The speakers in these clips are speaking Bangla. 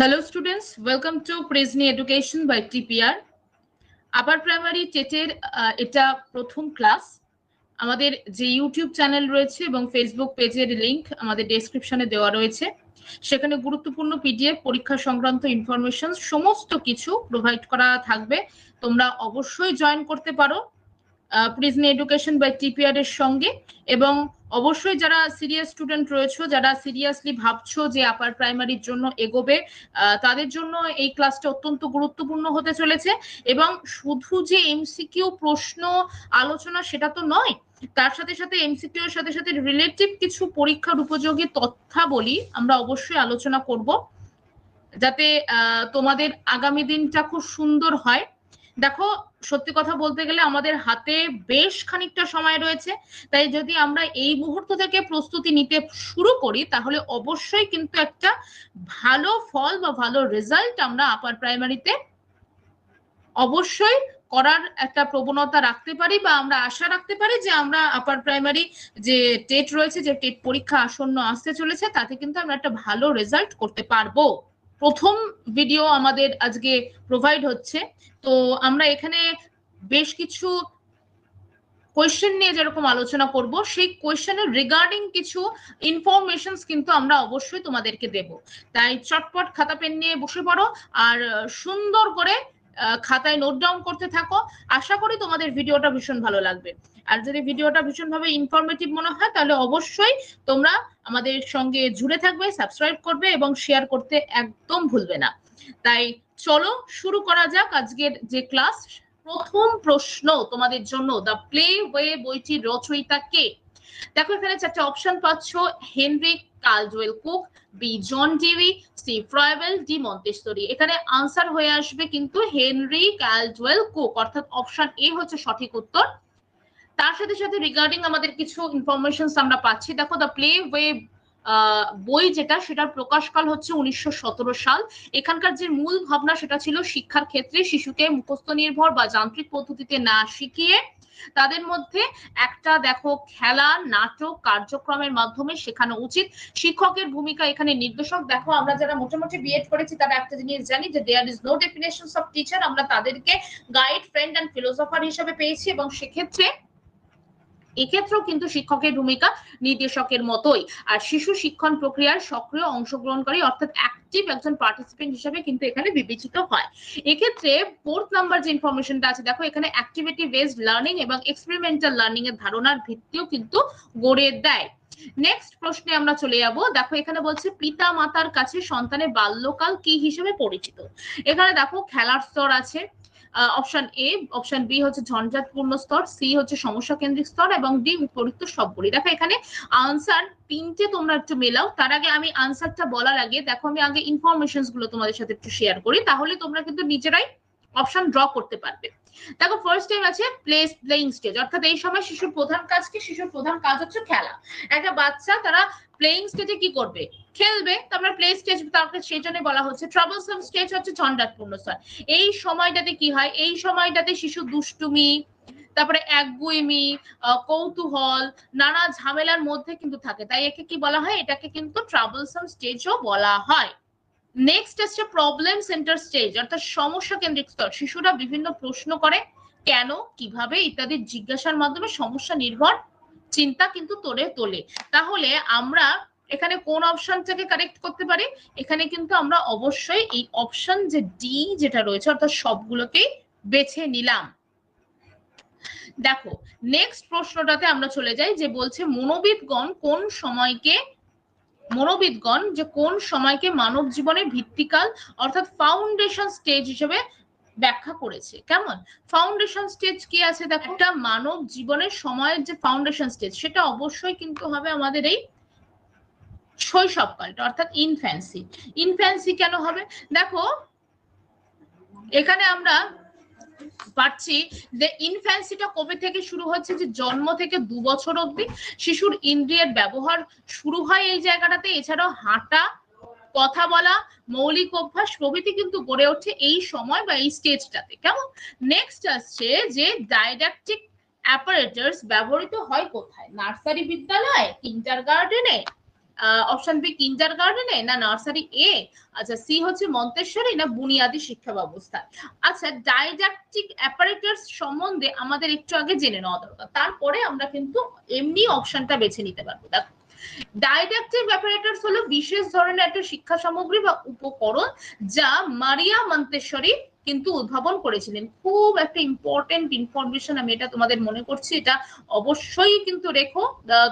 Hello students, welcome to Presney Education by TPR. Upper primary টেটের এটা প্রথম ক্লাস আমাদের যে ইউটিউব চ্যানেল রয়েছে এবং ফেসবুক পেজের লিংক আমাদের ডেসক্রিপশনে দেওয়া রয়েছে সেখানে গুরুত্বপূর্ণ পিডিএফ পরীক্ষা সংক্রান্ত ইনফরমেশন সমস্ত কিছু প্রোভাইড করা থাকবে। তোমরা অবশ্যই জয়েন করতে পারো। প্রিজনি এডুকেশন বাই টিপিআর এর সঙ্গে। এবং অবশ্যই যারা সিরিয়াস স্টুডেন্ট রয়েছে, যারা সিরিয়াসলি ভাবছ যে আপার প্রাইমারির জন্য এগোবে তাদের জন্য এই ক্লাসটা অত্যন্ত গুরুত্বপূর্ণ হতে চলেছে। এবং শুধু যে এমসিকিউ প্রশ্ন আলোচনা সেটা তো নয়, তার সাথে সাথে এমসিকিউ এর সাথে সাথে রিলেটিভ কিছু পরীক্ষার উপযোগী তথ্যাবলী আমরা অবশ্যই আলোচনা করব। যাতে তোমাদের আগামী দিনটা খুব সুন্দর হয়। দেখো, সত্যি কথা বলতে গেলে আমাদের হাতে বেশ খানিকটা সময় রয়েছে। তাই যদি আমরা এই মুহূর্ত থেকে প্রস্তুতি নিতে শুরু করি, তাহলে অবশ্যই কিন্তু একটা ভালো ফল বা ভালো রেজাল্ট আমরা আপার প্রাইমারিতে অবশ্যই করার একটা প্রবণতা রাখতে পারি বা আমরা আশা রাখতে পারি যে আমরা আপার প্রাইমারি যে টেট রয়েছে, যে টেট পরীক্ষা আসন্ন আসতে চলেছে, তাতে কিন্তু আমরা একটা ভালো রেজাল্ট করতে পারব। প্রথম ভিডিও আমাদের আজকে প্রোভাইড হচ্ছে। তো আমরা এখানে বেশ কিছু কোয়েশ্চেন নিয়ে যেরকম আলোচনা করব, সেই কোয়েশ্চেনের রিগার্ডিং কিছু ইনফরমেশন কিন্তু আমরা অবশ্যই তোমাদেরকে দেব। তাই চটপট খাতা, পেন নিয়ে বসে পড়ো আর সুন্দর করে খাতায় নোট ডাউন করতে থাকো। আশা করি তোমাদের ভিডিওটা ভীষণ ভালো লাগবে। আর যদি ভিডিওটা ভীষণভাবে ইনফরমেটিভ মনে হয়, তাহলে অবশ্যই তোমরা আমাদের সঙ্গে জুড়ে থাকবে সাবস্ক্রাইব করবে এবং শেয়ার করতে একদম ভুলবে না। তাই চলো শুরু করা যাক আজকের যে ক্লাস প্রথম প্রশ্ন তোমাদের জন্য দ্য প্লে ওয়ে বইটির রচয়িতা কে? দেখো এখানে চারটা অপশন পাচ্ছ, Henry Caldwell Cook, B John Dewey C Froebel D Montessori. এখানে আনসার হয়ে আসবে কিন্তু হেনরি ক্যালডওয়েল কুক, অর্থাৎ অপশন এ হচ্ছে সঠিক উত্তর। তার সাথে সাথে রিগার্ডিং আমাদের কিছু ইনফরমেশন আমরা পাচ্ছি, দেখো দ্য প্লে ওয়ে বই যেটা, সেটার প্রকাশকাল হচ্ছে উনিশশো সতেরো সাল। এখানকার যে মূল ভাবনা সেটা ছিল শিক্ষার ক্ষেত্রে শিশুকে মুখস্থ নির্ভর বা যান্ত্রিক পদ্ধতিতে না শিখিয়ে, তাদের মধ্যে একটা দেখো খেলা, নাটক, কার্যক্রমের মাধ্যমে শেখানো উচিত। শিক্ষকের ভূমিকা এখানে নির্দেশক। দেখো আমরা যারা মোটামুটি বিএড করেছি, তারা একটা জিনিস জানি যে there is no definition of teacher আমরা তাদেরকে গাইড ফ্রেন্ড অ্যান্ড ফিলোসফার হিসেবে পেয়েছি এবং সেক্ষেত্রে এক্ষেত্রেও কিন্তু শিক্ষকের ভূমিকা নির্দেশকের মতোই। আর শিশু শিক্ষণ প্রক্রিয়ার সক্রিয় অংশগ্রহণকারী অর্থাৎ অ্যাক্টিভ একজন পার্টিসিপেন্ট হিসেবে কিন্তু এখানে বিবেচিত হয়। এক্ষেত্রে ফোর্থ নাম্বার যে ইনফরমেশনটা আছে, দেখো এখানে অ্যাক্টিভিটি বেসড লার্নিং এবং এক্সপেরিমেন্টাল লার্নিং এর ধারণার ভিত্তিও কিন্তু গড়ে দেয়। নেক্সট প্রশ্নে আমরা চলে যাব। দেখো এখানে বলছে পিতা মাতার কাছে সন্তানের বাল্যকাল কি হিসেবে পরিচিত? এখানে দেখো খেলার স্তর আছে অপশন এ অপশন বি হচ্ছে ঝঞ্ঝাটপূর্ণ স্তর সি হচ্ছে সমস্যা কেন্দ্রিক স্তর এবং ডি উপরিক্ত সবগুলি। দেখো এখানে আনসার তিনটে তোমরা একটু মেলাও। তার আগে আমি আনসারটা বলার আগে, দেখো আমি আগে ইনফরমেশনগুলো তোমাদের সাথে একটু শেয়ার করি, তাহলে তোমরা কিন্তু নিজেরাই অপশন ড্র করতে পারবে। দেখো ফার্স্ট টাইম আছে প্লে প্লেইং স্টেজ অর্থাৎ এই সময় শিশুর প্রধান কাজ কি? শিশুর প্রধান কাজ হচ্ছে খেলা। একটা বাচ্চা তারা প্লেইং স্টেজে কি করবে? খেলবে তারপরে প্লে স্টেজ তাকে সেই জন্য বলা হচ্ছে ট্রাবলসাম স্টেজ হচ্ছে ঝঞ্ঝাটপূর্ণ স্তর। এই সময়টাতে কি হয়? এই সময়টাতে শিশু দুষ্টুমি, তারপরে একগুইমি কৌতূহল, নানা ঝামেলার মধ্যে কিন্তু থাকে। তাই একে কি বলা হয়? এটাকে কিন্তু ট্রাবলসাম স্টেজও বলা হয়। নেক্সট হচ্ছে প্রবলেম সেন্টার স্টেজ অর্থাৎ সমস্যা কেন্দ্রিক স্তর। শিশুরা বিভিন্ন প্রশ্ন করে, কেন, কীভাবে ইত্যাদি জিজ্ঞাসার মাধ্যমে সমস্যা নির্ভর চিন্তা কিন্তু তোলে তোলে। তাহলে আমরা এখানে কোন অপশনটাকে কারেক্ট করতে পারি? এখানে কিন্তু আমরা অবশ্যই এই অপশন যে ডি যেটা রয়েছে, অর্থাৎ সবগুলোকেই বেছে নিলাম। দেখো নেক্সট প্রশ্নটাতে আমরা চলে যাই, যে বলছে, মনোবিদগণ কোন সময়কে মনোবিদগণ যে কোন সময়কে মানব জীবনের ভিত্তিকাল অর্থাৎ ফাউন্ডেশন স্টেজ হিসেবে ব্যাখ্যা করেছে। কেমন? ফাউন্ডেশন স্টেজ কি আছে দেখো? একটা মানব জীবনের সময়ের যে ফাউন্ডেশন স্টেজ সেটা অবশ্যই কিন্তু হবে আমাদের এই শৈশবকালটা, অর্থাৎ ইনফ্যান্সি ইনফ্যান্সি কেন হবে? দেখো, এখানে আমরা পাচ্ছি যে ইনফ্যান্সিটা কবে থেকে শুরু হচ্ছে? যে জন্ম থেকে দু বছর অবধি শিশুর ইন্দ্রিয়ের ব্যবহার শুরু হয় এই জায়গাটাতে। এছাড়াও হাঁটা, কথা বলা, মৌলিক অভ্যাস প্রভৃতি কিন্তু গড়ে ওঠে এই সময় বা এই স্টেজটাতে কেমন? নেক্সট আসছে যে ডাইডাকটিক অ্যাপারেটার্স ব্যবহৃত হয় কোথায়? নার্সারি বিদ্যালয় কিন্টার গার্ডেনে অপশন বি কিন্ডার গার্ডেনে না নার্সারি এ আচ্ছা সি হচ্ছে মন্তেশ্বরী না বুনিয়াদি শিক্ষা ব্যবস্থা? আচ্ছা ডাইডাকটিক অ্যাপারেটাস সম্বন্ধে আমাদের একটু আগে জেনে নেওয়া দরকার। তারপরে আমরা কিন্তু এমনি অপশনটা বেছে নিতে পারব। দেখো ডাইডাকটিক অ্যাপারেটাস হলো বিশেষ ধরনের একটা শিক্ষা সামগ্রী বা উপকরণ যা মারিয়া মন্তেশ্বরী কিন্তু উদ্ভাবন করেছিলেন। খুব একটা ইম্পর্টেন্ট ইনফরমেশন আমি এটা তোমাদের মনে করছি, এটা অবশ্যই কিন্তু রেখো।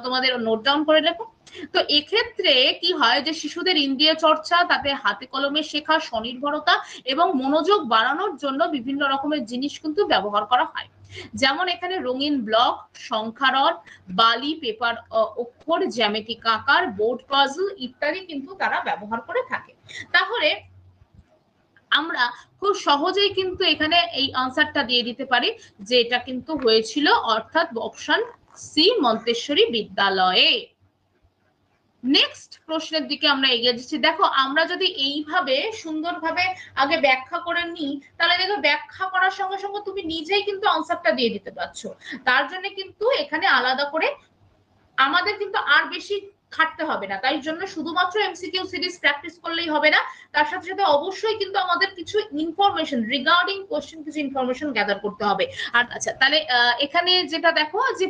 তোমাদের নোট ডাউন করে রেখো। তো এক্ষেত্রে কি হয় যে শিশুদের ইন্দ্রিয় চর্চা তাতে হাতে কলমে শেখা, স্বনির্ভরতা এবং মনোযোগ বাড়ানোর জন্য বিভিন্ন রকমের জিনিস কিন্তু ব্যবহার করা হয়। যেমন এখানে রঙিন ব্লক সংখ্যারড বালি, পেপার অক্ষর, জ্যামিতিক আকার, বোর্ড পাজল ইত্যাদি কিন্তু তারা ব্যবহার করে থাকে। তাহলে আমরা খুব সহজেই কিন্তু এখানে এই আনসারটা দিয়ে দিতে পারি যে এটা কিন্তু হয়েছিল অর্থাৎ অপশন সি, মন্তেশ্বরী বিদ্যালয়ে। নেক্সট প্রশ্নের দিকে আমরা এগিয়ে যাচ্ছি। দেখো, আমরা যদি এইভাবে সুন্দরভাবে আগে ব্যাখ্যা করে নিই, তাহলে দেখো ব্যাখ্যা করার সঙ্গে সঙ্গে তুমি নিজেই কিন্তু আনসারটা দিয়ে দিতে পারছ। তার জন্য কিন্তু এখানে আলাদা করে আমাদের কিন্তু আর বেশি খাটতে হবে না। তাই জন্য শুধুমাত্র এমসিকিউ সিরিজ প্র্যাকটিস করলেই হবে না। তার সাথে সাথে অবশ্যই কিন্তু আমাদের কিছু ইনফরমেশন রিগার্ডিং কোশ্চেন কিছু ইনফরমেশন গ্যাদার করতে হবে। আর আচ্ছা তাহলে এখানে যেটা দেখো যে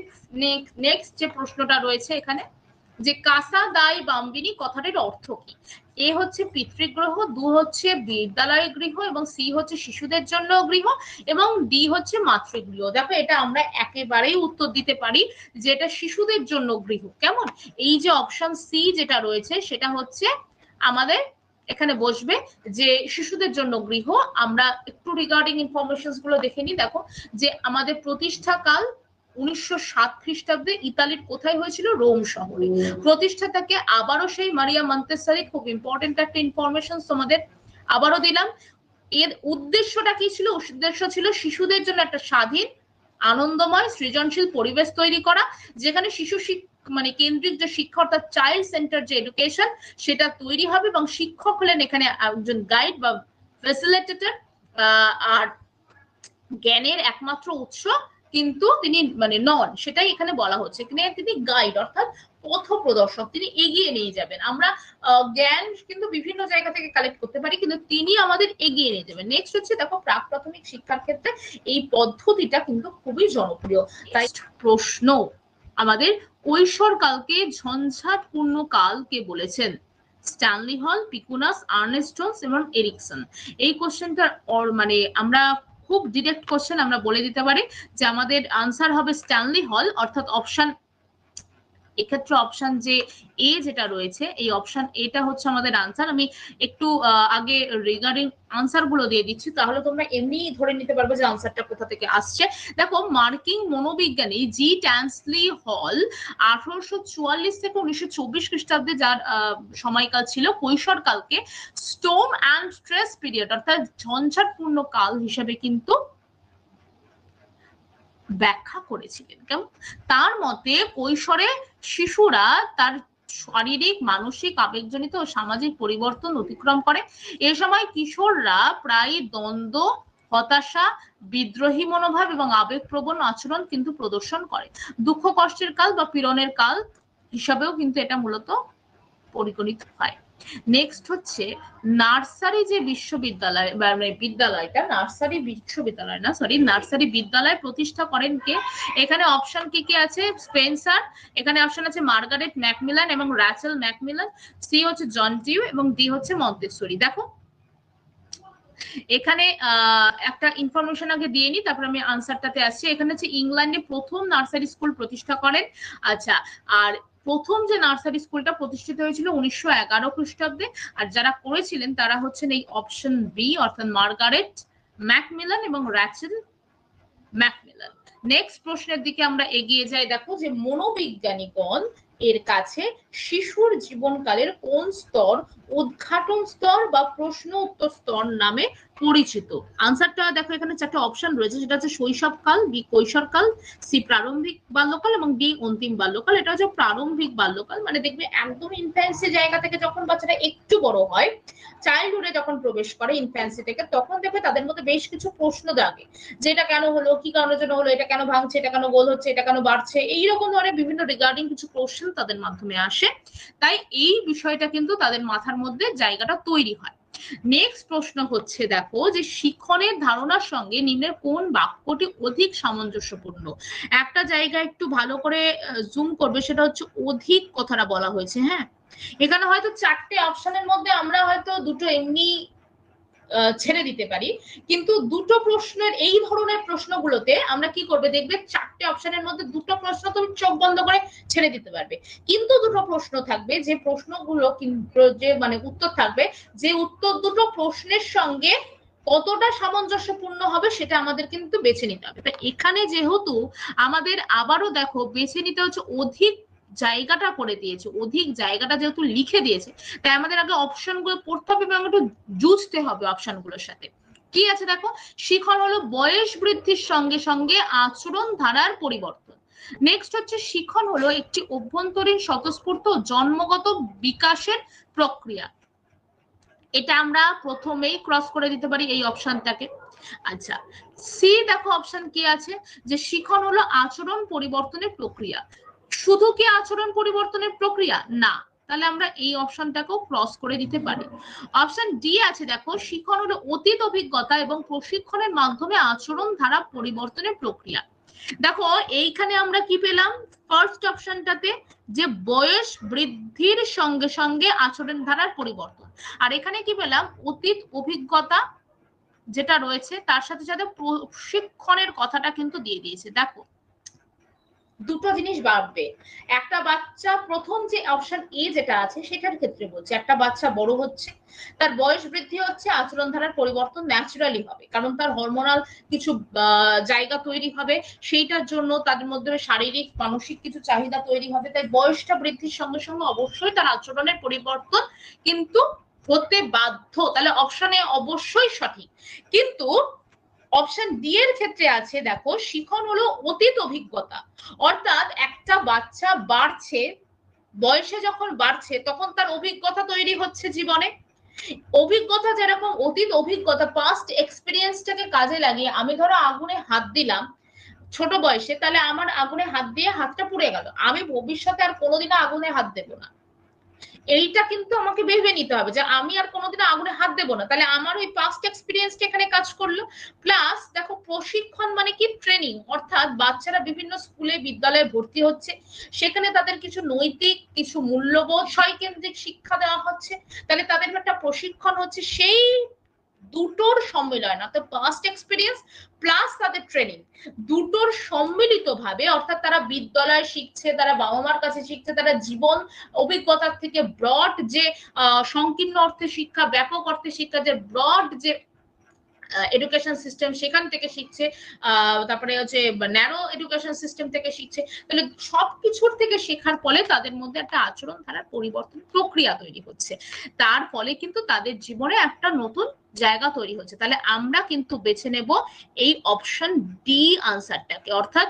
নেক্সট যে প্রশ্নটা রয়েছে এখানে যে কাসা, দাই, বাম্বিনী কথাটির অর্থ কি? এ হচ্ছে পিতৃগৃহ, দু হচ্ছে বিদ্যালয় গৃহ এবং সি হচ্ছে শিশুদের জন্য গৃহ এবং ডি হচ্ছে মাতৃগৃহ। দেখো, এটা আমরা একেবারেই উত্তর দিতে পারি যে এটা শিশুদের জন্য গৃহ। কেমন? এই যে অপশন সি যেটা রয়েছে, সেটা হচ্ছে আমাদের এখানে বসবে যে শিশুদের জন্য গৃহ। আমরা একটু রিগার্ডিং ইনফরমেশনগুলো দেখে নিই। দেখো, যে আমাদের প্রতিষ্ঠাকাল উনিশশো সাত খ্রিস্টাব্দে ইতালির কোথায় হয়েছিল? রোম শহরে। প্রতিষ্ঠাতাকে আবারও সেই মারিয়া মন্তেসারি খুব ইম্পর্টেন্ট একটা ইনফরমেশন তোমাদের আবারও দিলাম। এর উদ্দেশ্যটা কি ছিল? উদ্দেশ্য ছিল শিশুদের জন্য একটা স্বাধীন, আনন্দময়, সৃজনশীল পরিবেশ তৈরি করা, যেখানে শিশু মানে কেন্দ্রিক যে শিক্ষা অর্থাৎ চাইল্ড সেন্টার যে এডুকেশন সেটা তৈরি হবে এবং শিক্ষক হলেন এখানে একজন গাইড বা ফেসিলিটেটর আর জ্ঞানের একমাত্র উৎস কিন্তু তিনি মানে নন সেটাই এখানে বলা হচ্ছে। তিনি গাইড অর্থাৎ পথ প্রদর্শক তিনি এগিয়ে নিয়ে যাবেন। আমরা জ্ঞান কিন্তু বিভিন্ন জায়গা থেকে কালেক্ট করতে পারি কিন্তু তিনি আমাদের এগিয়ে নিয়ে যাবেন। নেক্সট হচ্ছে দেখো প্রাক প্রাথমিক শিক্ষার ক্ষেত্রে এই পদ্ধতিটা কিন্তু খুবই জনপ্রিয়। তাই প্রশ্ন আমাদের কৈশোরকালকে ঝঞ্ঝাটপূর্ণ কাল কে বলেছেন? স্ট্যানলি হল পিকুনাস আর্নেস্টন্স এবং এরিকসন। এই কোশ্চেনটার মানে আমরা খুব ডিরেক্ট কোশ্চেন আমরা বলে দিতে পারি যে আমাদের আনসার হবে স্ট্যানলি হল অর্থাৎ অপশন এক্ষেত্রে অপশন যে এ যেটা রয়েছে, এই অপশন এটা হচ্ছে আমাদের আনসার আমি একটু আগে রিগার্ডিং আনসারগুলো দিয়ে দিচ্ছি, তাহলে তোমরা এমনি ধরে নিতে পারবে যে আনসারটা কোথা থেকে আসছে। দেখো মার্কিং মনোবিজ্ঞানী জি ট্যান্সলি হল আঠারোশো চুয়াল্লিশ থেকে উনিশশো চব্বিশ খ্রিস্টাব্দে যার সময়কাল ছিল, কৈশোরকালকে স্টোম অ্যান্ড স্ট্রেস পিরিয়ড, অর্থাৎ ঝঞ্ঝাটপূর্ণ কাল হিসেবে কিন্তু ব্যাখ্যা করেছিলেন। কেমন? তার মতে কৈশোরে শিশুরা তার শারীরিক, মানসিক, আবেগজনিত ও সামাজিক পরিবর্তন অতিক্রম করে। এ সময় কিশোররা প্রায় দ্বন্দ্ব, হতাশা, বিদ্রোহী মনোভাব এবং আবেগপ্রবণ আচরণ কিন্তু প্রদর্শন করে। দুঃখ কষ্টের কাল বা পীড়নের কাল হিসাবেও কিন্তু এটা মূলত পরিগণিত হয়। নেক্সট হচ্ছে নার্সারি যে বিশ্ববিদ্যালয় মানে বিদ্যালয়টা, নার্সারি বিশ্ববিদ্যালয় না সরি নার্সারি বিদ্যালয় প্রতিষ্ঠা করেন কে? এখানে অপশন কি কি আছে? স্পেন্সার এখানে অপশন আছে মার্গারেট ম্যাকমিলান এবং র্যাচেল ম্যাকমিলান সি হচ্ছে জন টিউ এবং ডি হচ্ছে মন্তেশ্বরী দেখো, এখানে একটা ইনফরমেশন আগে দিয়ে নি, তারপর আমি আনসারটাতে আসছি। এখানে হচ্ছে ইংল্যান্ডে প্রথম নার্সারি স্কুল প্রতিষ্ঠা করেন। আচ্ছা আর প্রথম যে নার্সারি স্কুলটা প্রতিষ্ঠিত হয়েছিল উনিশশো এগারো খ্রিস্টাব্দে, আর যারা করেছিলেন তারা হচ্ছেন এই অপশন বি অর্থাৎ মার্গারেট ম্যাকমিলান এবং র্যাচেল ম্যাকমিলান। নেক্সট প্রশ্নের দিকে আমরা এগিয়ে যাই। দেখো যে মনোবিজ্ঞানীগণ এর কাছে শিশুর জীবনকালের কোন স্তর উদ্ঘাটন স্তর বা প্রশ্ন উত্তর স্তর নামে পরিচিত? আনসারটা দেখো, এখানে চারটে অপশন রয়েছে, সেটা হচ্ছে শৈশবকাল বি কৈশোরকাল সি প্রারম্ভিক বাল্যকাল এবং ডি অন্তিম বাল্যকাল। এটা হচ্ছে প্রারম্ভিক বাল্যকাল মানে দেখবে একদম ইনফ্যান্সি জায়গা থেকে যখন বাচ্চারা একটু বড় হয় চাইল্ডহুডে যখন প্রবেশ করে ইনফ্যান্সি থেকে, তখন দেখবে তাদের মধ্যে বেশ কিছু প্রশ্ন জাগে। যে এটা কেন হলো, কি কারণের জন্য হলো, এটা কেন ভাঙছে, এটা কেন গোল হচ্ছে, এটা কেন বাড়ছে, এইরকম ধরনের বিভিন্ন রিগার্ডিং কিছু কোশ্চেন তাদের মাধ্যমে আসে। তাই এই বিষয়টা কিন্তু তাদের মাথার মধ্যে জায়গাটা তৈরি হয়। নেক্সট প্রশ্ন হচ্ছে, দেখো, যে শিক্ষণের ধারণার সঙ্গে নিম্নের কোন বাক্যটি অধিক সামঞ্জস্যপূর্ণ? একটা জায়গা একটু ভালো করে জুম করবে, সেটা হচ্ছে অধিক কথাটা বলা হয়েছে হ্যাঁ? এখানে হয়তো চারটে অপশনের মধ্যে আমরা হয়তো দুটো এমনি ছেড়ে দিতে পারি। কিন্তু দুটো প্রশ্নের এই ধরনের প্রশ্নগুলোতে আমরা কি করবে? দেখবে চারটে অপশনের মধ্যে দুটো প্রশ্ন তুমি চোখ বন্ধ করে ছেড়ে দিতে পারবে। কিন্তু দুটো প্রশ্ন থাকবে, যে প্রশ্নগুলো যে মানে উত্তর থাকবে, যে উত্তর দুটো প্রশ্নের সঙ্গে কতটা সামঞ্জস্যপূর্ণ হবে সেটা আমাদের কিন্তু বেছে নিতে হবে। এখানে যেহেতু আমাদের আবারও দেখো, বেছে নিতে হচ্ছে অধিক জায়গাটা করে দিয়েছে, অধিক জায়গাটা যেহেতু লিখে দিয়েছে, তাই আমাদের আগে অপশনগুলো পড়তে হবে এবং একটু জুঝতে হবে অপশনগুলোর সাথে। কি আছে দেখো? শিখন হলো বয়স বৃদ্ধির সঙ্গে সঙ্গে আচরণ ধারার পরিবর্তন। নেক্সট হচ্ছে শিখন হলো একটি অভ্যন্তরীণ স্বতঃস্ফূর্ত জন্মগত বিকাশের প্রক্রিয়া। এটা আমরা প্রথমেই ক্রস করে দিতে পারি এই অপশনটাকে আচ্ছা সি দেখো অপশন কি আছে? যে শিখন হলো আচরণ পরিবর্তনের প্রক্রিয়া। শুধু কি আচরণ পরিবর্তনের প্রক্রিয়া? না। তাহলে আমরা এই অপশনটাকেও ক্রস করে দিতে পারি। অপশন ডি আছে, দেখো শিখন হলো অতীত অভিজ্ঞতা এবং প্রশিক্ষণের মাধ্যমে আচরণ ধারা পরিবর্তনের প্রক্রিয়া। দেখো, এইখানে আমরা কি পেলাম? ফার্স্ট অপশনটাতে যে বয়স বৃদ্ধির সঙ্গে সঙ্গে আচরণ ধারার পরিবর্তন। আর এখানে কি পেলাম? অতীত অভিজ্ঞতা যেটা রয়েছে, তার সাথে সাথে প্রশিক্ষণের কথাটা কিন্তু দিয়ে দিয়েছে। দেখো দুটো জিনিস বাড়বে। একটা বাচ্চা প্রথম যে অপশন এ যেটা আছে, সেটার ক্ষেত্রে বলছে। একটা বাচ্চা বড় হচ্ছে, তার বয়স বৃদ্ধি হচ্ছে, আচরণ ধারার পরিবর্তন ন্যাচারালি হবে। কারণ তার হরমোনাল কিছু জায়গা তৈরি হবে, সেইটার জন্য তাদের মধ্যে শারীরিক, মানসিক কিছু চাহিদা তৈরি হবে। তাই বয়সটা বৃদ্ধির সঙ্গে সঙ্গে অবশ্যই তার আচরণের পরিবর্তন কিন্তু হতে বাধ্য। তাহলে অপশনে অবশ্যই সঠিক। কিন্তু অপশন ডি এর ক্ষেত্রে আছে, দেখো, শিখন হলো অতীত অভিজ্ঞতা। অর্থাৎ একটা বাচ্চা বাড়ছে, বয়সে যখন বাড়ছে, তখন তার অভিজ্ঞতা তৈরি হচ্ছে জীবনে। অভিজ্ঞতা যেরকম অতীত অভিজ্ঞতা পাস্ট এক্সপিরিয়েন্সটাকে কাজে লাগিয়ে আমি ধরো আগুনে হাত দিলাম, ছোট বয়সে, তাহলে আমার আগুনে হাত দিয়ে হাতটা পুড়ে গেল। আমি ভবিষ্যতে আর কোনোদিনও আগুনে হাত দেবো না। এইটা কিন্তু আমাকে ভেবে নিতে হবে যে আমি আর কোনোদিন আগুনে হাত দেবো না। তাহলে আমার ওই পাস্ট এক্সপিরিয়েন্সটা এখানে কাজ করল। প্লাস দেখো, প্রশিক্ষণ মানে কি? ট্রেনিং অর্থাৎ বাচ্চারা বিভিন্ন স্কুলে, বিদ্যালয়ে ভর্তি হচ্ছে। সেখানে তাদের কিছু নৈতিক, কিছু মূল্যবোধ ছয় কেন্দ্রিক শিক্ষা দেওয়া হচ্ছে। তাহলে তাদের একটা প্রশিক্ষণ হচ্ছে। সেই দুটোর সম্মিলন, অর্থাৎ পাস্ট এক্সপিরিয়েন্স প্লাস তাদের ট্রেনিং দুটোর সম্মিলিত ভাবে অর্থাৎ তারা বিদ্যালয় শিখছে, তারা বাবা মার কাছে শিখছে, তারা জীবন অভিজ্ঞতার থেকে ব্রড যে সংকীর্ণ অর্থে শিক্ষা, ব্যাপক অর্থে শিক্ষা, যে ব্রড যে এডুকেশন সিস্টেম সেখান থেকে শিখছে তারপরে হচ্ছে ন্যারো এডুকেশন সিস্টেম থেকে শিখছে। তাহলে সবকিছুর থেকে শেখার ফলে তাদের মধ্যে একটা আচরণ ধারার পরিবর্তন প্রক্রিয়া তৈরি হচ্ছে। তার ফলে কিন্তু তাদের জীবনে একটা নতুন জায়গা তৈরি হচ্ছে। তাহলে আমরা কিন্তু বেছে নেব এই অপশন ডি আনসারটাকে অর্থাৎ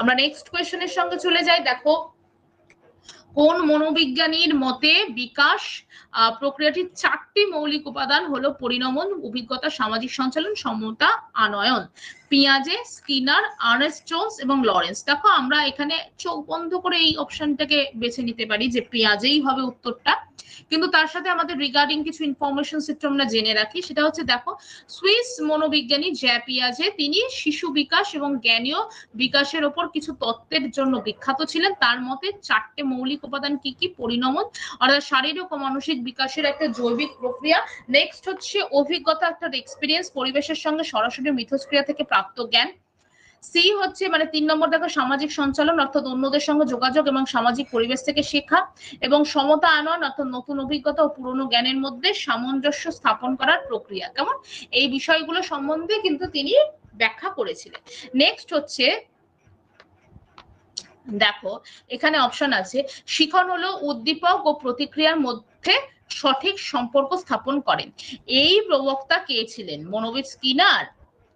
আমরা নেক্সট কোয়েশনের সঙ্গে চলে যাই। দেখো কোন মনোবিজ্ঞানীর মতে বিকাশ প্রক্রিয়াটির চারটি মৌলিক উপাদান হলো পরিণমন, অভিজ্ঞতা, সামাজিক সঞ্চালন, সমতা, আনয়ন। পিয়াজে স্কিনার আর্নেস্ট জোন্স এবং লরেন্স। দেখো, আমরা এখানে চোখ বন্ধ করে এই অপশনটাকে বেছে নিতে পারি যে পেঁয়াজেই হবে উত্তরটা। কিন্তু তার সাথে আমাদের রিগার্ডিং কিছু ইনফরমেশন সিস্টেম আমরা জেনে রাখি। সেটা হচ্ছে, দেখো, সুইস মনোবিজ্ঞানী জ্যা পিয়াজে তিনি শিশু বিকাশ এবং জ্ঞানীয় বিকাশের ওপর কিছু তত্ত্বের জন্য বিখ্যাত ছিলেন। তার মতে চারটে মৌলিক উপাদান কি কি? পরিণমন। অর্থাৎ শারীরিক ও মানসিক বিকাশের একটা জৈবিক প্রক্রিয়া। নেক্সট হচ্ছে অভিজ্ঞতা, একটা এক্সপিরিয়েন্স পরিবেশের সঙ্গে সরাসরি মিথস্ক্রিয়া থেকে প্রাপ্ত জ্ঞান সি হচ্ছে মানে তিন নম্বর দেখো, সামাজিক সঞ্চালন, অর্থাৎ অন্যদের সঙ্গে যোগাযোগ এবং সামাজিক পরিবেশ থেকে শেখা এবং সমতা আনয়ন, অর্থাৎ নতুন অভিজ্ঞতা ও পুরনো জ্ঞানের মধ্যে সামঞ্জস্য স্থাপন করার প্রক্রিয়া। কেমন? এই বিষয়গুলো সম্বন্ধে কিন্তু তিনি ব্যাখ্যা করেছিলেন। নেক্সট হচ্ছে, দেখো, এখানে অপশন আছে, শিখন হলো উদ্দীপক ও প্রতিক্রিয়ার মধ্যে সঠিক সম্পর্ক স্থাপন করেন। এই প্রবক্তা কে ছিলেন? মনোবিদ স্কিনার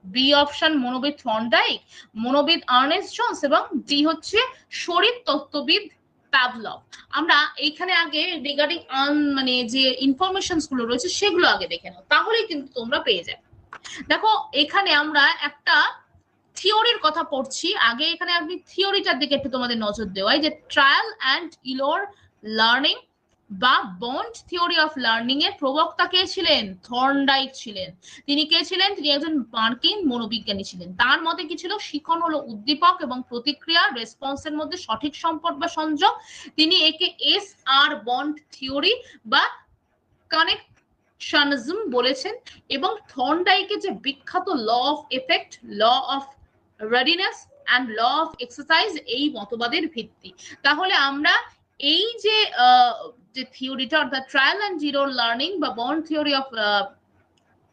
বি অপশন মনোবিদ থর্নডাইক মনোবিদ আর্নেস্ট জোন্স এবং ডি হচ্ছে শরীর তত্ত্ববিদ প্যাভলভ আমরা এইখানে আগে রিগার্ডিং মানে যে ইনফরমেশনগুলো রয়েছে সেগুলো আগে দেখে নাও, তাহলেই কিন্তু তোমরা পেয়ে যাবে। দেখো, এখানে আমরা একটা থিওরির কথা পড়ছি। আগে এখানে আপনি থিওরিটার দিকে একটু তোমাদের নজর দেওয়াই যে ট্রায়াল অ্যান্ড ইলোর লার্নিং বা বন্ড থিওরি অফ লার্নিং এর প্রবক্তা কে ছিলেন? থর্নডাইক ছিলেন। তিনি কে ছিলেন? তিনি একজন মার্কিন মনোবিজ্ঞানী ছিলেন। তার মতে কি ছিল? শিখন হলো উদ্দীপক এবং প্রতিক্রিয়া রেসপন্সের মধ্যে সঠিক সম্পর্ক বা সংযোগ। তিনি একে এস আর বন্ড থিওরি বা কানেকশনিজম বলেছেন এবং থর্নডাইকে যে বিখ্যাত law of effect law of readiness and law of exercise এই মতবাদের ভিত্তি। তাহলে আমরা এই যে যে থিওরিটা অর্থাৎ ট্রায়াল অ্যান্ড জিরো লার্নিং বা বন থিওরি অফ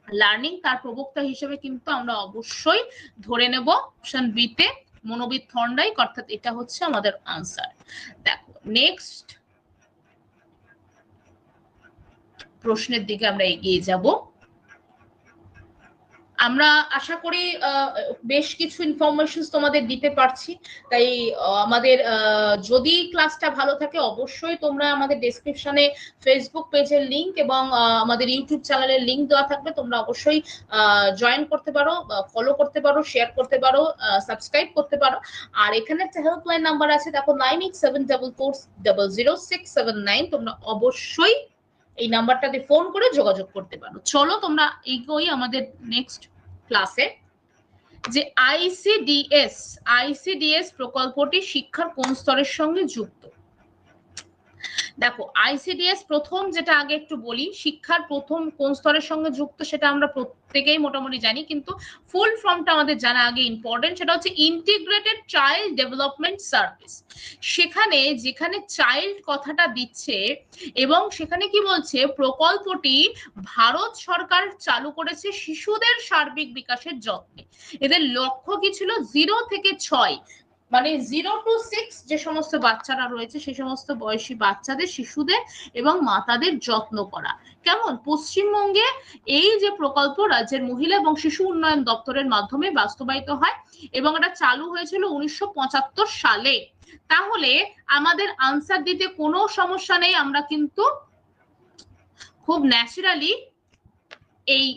লার্নিং তার প্রবক্তা হিসেবে কিন্তু আমরা অবশ্যই ধরে নেব অপশন বিতে মনোবিদ থন্ডাই অর্থাৎ এটা হচ্ছে আমাদের আনসার দেখো নেক্সট প্রশ্নের দিকে আমরা এগিয়ে যাব। আমরা আশা করি বেশ কিছু ইনফরমেশন তোমাদের দিতে পারছি। তাই আমাদের যদি ক্লাসটা ভালো থাকে, অবশ্যই তোমরা আমাদের ডেসক্রিপশনে ফেসবুক পেজের লিংক এবং আমাদের ইউটিউব চ্যানেলের লিংক দেওয়া থাকবে। তোমরা অবশ্যই জয়েন করতে পারো ফলো করতে পারো শেয়ার করতে পারো সাবস্ক্রাইব করতে পারো। আর এখানে একটা হেল্পলাইন নাম্বার আছে, দেখো nine eight seven double four double zero six seven nine তোমরা অবশ্যই এই নাম্বারটাতে ফোন করে যোগাযোগ করতে পারো। চলো তোমরা এগোই আমাদের নেক্সট ক্লাসে যে আইসিডিএস আইসিডিএস প্রকল্পটি শিক্ষার কোন স্তরের সঙ্গে যুক্ত? দেখো আইসিডিএস প্রথম যেটা আগে একটু বলি, শিক্ষার প্রথম কোন স্তরের সঙ্গে যুক্ত সেটা আমরা প্রত্যেকেই মোটামুটি জানি, কিন্তু ফুল ফর্মটা আমাদের জানা আগে ইম্পর্টেন্ট সেটা হচ্ছে ইন্টিগ্রেটেড চাইল্ড ডেভেলপমেন্ট সার্ভিস সেখানে যেখানে চাইল্ড কথাটা দিচ্ছে এবং সেখানে কি বলছে, প্রকল্পটি ভারত সরকার চালু করেছে শিশুদের সার্বিক বিকাশের যত্নে। এদের লক্ষ্য কি ছিল? জিরো থেকে ছয়। মানে জিরো টু সিক্স যে সমস্ত বাচ্চারা রয়েছে, সেই সমস্ত বয়সী বাচ্চাদের, শিশুদের এবং মাতাদের যত্ন করা। কেমন? পশ্চিমবঙ্গে এই যে প্রকল্প রাজ্যের মহিলা এবং শিশু উন্নয়ন দপ্তরের মাধ্যমে বাস্তবায়িত হয় এবং এটা চালু হয়েছিল উনিশশো পঁচাত্তর সালে। তাহলে আমাদের আনসার দিতে কোনো সমস্যা নেই, আমরা কিন্তু খুব ন্যাচারালি এই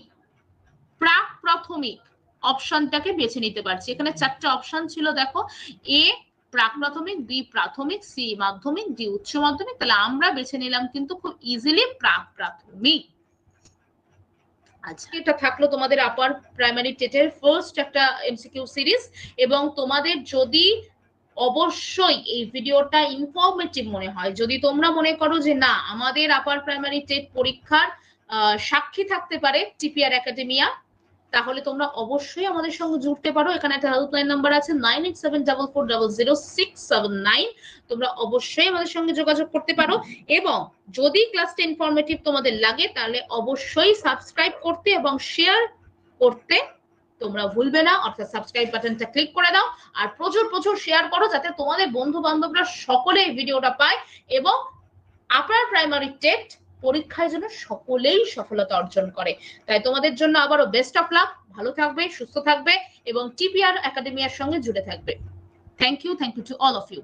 প্রাক প্রাথমিক অপশনটাকে বেছে নিতে পারছি। এখানে চারটে অপশন ছিল, দেখো। এ প্রাক প্রাথমিক বি, প্রাথমিক, সি, মাধ্যমিক, ডি, উচ্চ মাধ্যমিক। তাহলে আমরা বেছে নিলাম কিন্তু খুব ইজিলি প্রাক প্রাথমিক আচ্ছা। এটা থাকল তোমাদের আপার প্রাইমারি টেটের ফার্স্ট একটা এমসিকিউ সিরিজ এবং তোমাদের যদি অবশ্যই এই ভিডিওটা ইনফরমেটিভ মনে হয়, যদি তোমরা মনে করো যে না, আমাদের আপার প্রাইমারি টেট পরীক্ষার সাক্ষী থাকতে পারে টিপিআর একাডেমিয়া তাহলে তোমরা অবশ্যই আমাদের সঙ্গে জুড়তে পারো। এখানে একটা হেল্পলাইন নাম্বার আছে nine eight seven double four double zero six seven nine তোমরা অবশ্যই আমাদের সঙ্গে যোগাযোগ করতে পারো। এবং যদি ক্লাসটা ইনফরমেটিভ তোমাদের লাগে, তাহলে অবশ্যই সাবস্ক্রাইব করতে এবং শেয়ার করতে তোমরা ভুলবে না। অর্থাৎ সাবস্ক্রাইব বাটনটা ক্লিক করে দাও। আর প্রচুর প্রচুর শেয়ার করো যাতে তোমাদের বন্ধু বান্ধবরা সকলে এই ভিডিওটা পায়। এবং আপনার প্রাইমারি টেট পরীক্ষায় যেন সকলেই সফলতা অর্জন করে। তাই তোমাদের জন্য আবারও বেস্ট অফ লাক ভালো থাকবে, সুস্থ থাকবে এবং টিপিআর একাডেমিয়ার সঙ্গে জুড়ে থাকবে। Thank you thank you to all of you